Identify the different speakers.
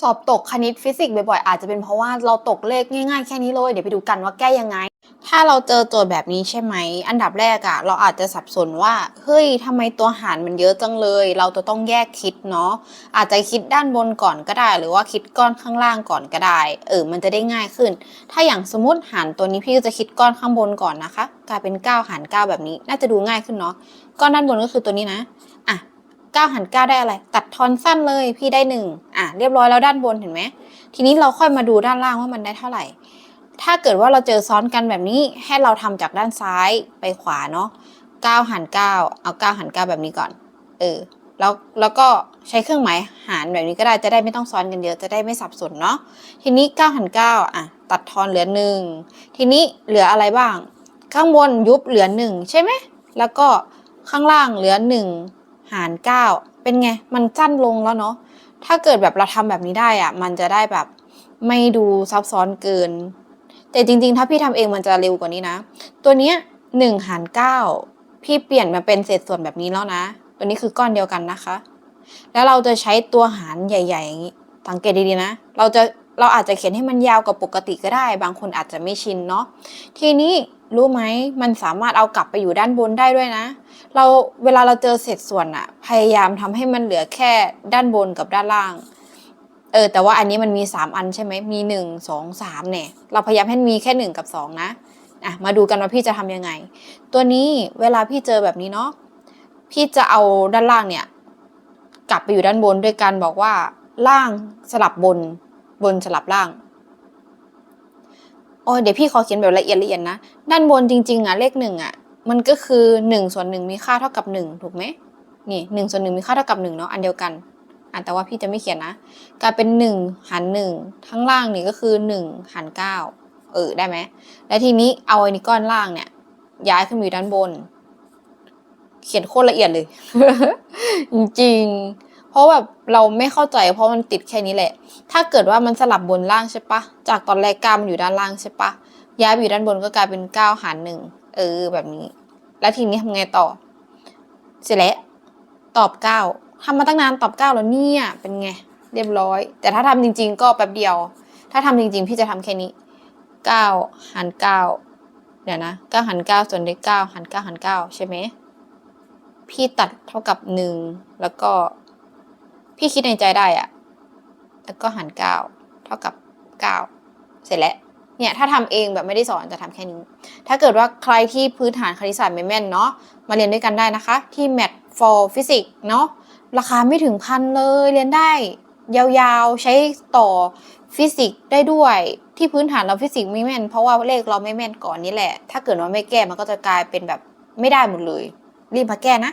Speaker 1: สอบตกคณิตฟิสิกส์บ่อยๆ อาจจะเป็นเพราะว่าเราตกเลขง่ายๆ แค่นี้เลย เดี๋ยวไปดูกันว่าแก้ยังไง ถ้าเราเจอโจทย์แบบนี้ใช่ไหม อันดับแรกอะเราอาจจะสับสนว่า เฮ้ยทำไมตัวหารมันเยอะจังเลย เราจะต้องแยกคิดเนาะ อาจจะคิดด้านบนก่อนก็ได้ หรือว่าคิดก้อนข้างล่างก่อนก็ได้ เออ มันจะได้ง่ายขึ้น ถ้าอย่างสมมติหารตัวนี้พี่ก็จะคิดก้อนข้างบนก่อนนะคะ กลายเป็น 9 หาร 9 แบบนี้ น่าจะดูง่ายขึ้นเนาะ ก้อนด้านบนก็คือตัวนี้นะ อะ 9หาร9ได้อะไร ตัดทอนสั้นเลยพี่ได้1อะเรียบร้อยแล้วด้านบนเห็นไหมทีนี้เราค่อยมาดูด้านล่างว่ามันได้เท่าไหร่ ถ้าเกิดว่าเราเจอซ้อนกันแบบนี้ให้เราทำจากด้านซ้ายไปขวาเนาะ9หาร9เอา9หาร9แบบนี้ก่อน เออแล้วแล้วก็ใช้เครื่องหมายหารแบบนี้ก็ได้จะได้ไม่ต้องซ้อนกันเยอะจะได้ไม่สับสนเนาะทีนี้9หาร9อะตัดทอนเหลือ1ทีนี้เหลืออะไรบ้าง ข้างบนยุบเหลือ1ใช่ไหมแล้วก็ข้างล่างเหลือ1 หาร 9 เป็นไง มันสั้นลงแล้วเนาะ ถ้าเกิดแบบเราทำแบบนี้ได้อะมันจะได้แบบไม่ดูซับซ้อนเกิน แต่จริงๆ ถ้าพี่ทำเองมันจะเร็วกว่านี้นะ ตัวเนี้ยหนึ่งหารเก้าพี่เปลี่ยนมาเป็นเศษส่วนแบบนี้แล้วนะ ตัวนี้คือก้อนเดียวกันนะคะ แล้วเราจะใช้ตัวหารใหญ่ๆอย่างนี้ สังเกตดีๆนะ เราจะเราอาจจะเขียนให้มันยาวกว่าปกติก็ได้ บางคนอาจจะไม่ชินเนาะ ทีนี้ รู้ไหมมันสามารถเอากลับไปอยู่ด้านบนได้ด้วยนะ เราเวลาเราเจอเศษส่วนอะพยายามทำให้มันเหลือแค่ด้านบนกับด้านล่างเออแต่ว่าอันนี้มันมี 3 อันใช่ไหมมี1 2 3เนี่ยเราพยายามให้มีแค่ 1 กับ 2 นะอะมาดูกันว่าพี่จะทำยังไง ตัวนี้เวลาพี่เจอแบบนี้เนาะพี่จะเอาด้านล่างเนี่ย กลับไปอยู่ด้านบนด้วยการบอกว่าล่างสลับบนบนสลับล่าง โอ้ยเดี๋ยวพี่ขอเขียนแบบละเอียดละเอียดนะ ด้านบนจริงๆอะเลขหนึ่งอะมันก็คือหนึ่งส่วนหนึ่งมีค่าเท่ากับหนึ่งถูกไหมนี่หนึ่งส่วนหนึ่งมีค่าเท่ากับหนึ่งเนาะอันเดียวกันอะแต่ว่าพี่จะไม่เขียนนะกลายเป็นหนึ่งหารหนึ่งข้งล่างนี่ก็คือหนึ่งหารเก้าเออได้ไหมแล้วทีนี้เอาไอ้นี่ก้อนล่างเนี่ย ย้ายขึ้นมาอยู่ด้านบน เขียนโคตรละเอียดเลย จริงๆ เพราะแบบเราไม่เข้าใจเพราะมันติดแค่นี้แหละ ถ้าเกิดว่ามันสลับบนล่างใช่ปะจากตอนแรกก้ามันอยู่ด้านล่างใช่ปะย้ายไปอยู่ด้านบนก็กลายเป็นเก้าหารหนึ่งเออแบบนี้ แล้วทีนี้ทำไงต่อ เสร็จแล้วตอบเก้าทำมาตั้งนานตอบเก้าแล้วเนี่ย เป็นไง เรียบร้อย แต่ถ้าทำจริง ๆ ก็แป๊บเดียว ถ้าทำจริง ๆ พี่จะทำแค่นี้เก้าหารเก้าเดี๋ยวนะเก้าหารเก้าส่วนด้วยเก้าหารเก้าหารเก้าใช่ไหมพี่ตัดเท่ากับหนึ่งแล้วก็ พี่คิดในใจได้อะแล้วก็หารเก้าเท่ากับเก้าเสร็จแล้ว เนี่ยถ้าทำเองแบบไม่ได้สอนจะทำแค่นี้ ถ้าเกิดว่าใครที่พื้นฐานคณิตศาสตร์ไม่แม่นเนาะมาเรียนด้วยกันได้นะคะ ที่ Math for Physics เนาะราคาไม่ถึงพันเลยเรียนได้ ยาวๆใช้ต่อฟิสิกส์ได้ด้วยที่พื้นฐานเราฟิสิกส์ไม่แม่น เพราะว่าเลขเราไม่แม่นก่อนนี่แหละ ถ้าเกิดว่าไม่แก้มันก็จะกลายเป็นแบบไม่ได้หมดเลย รีบมาแก้นะ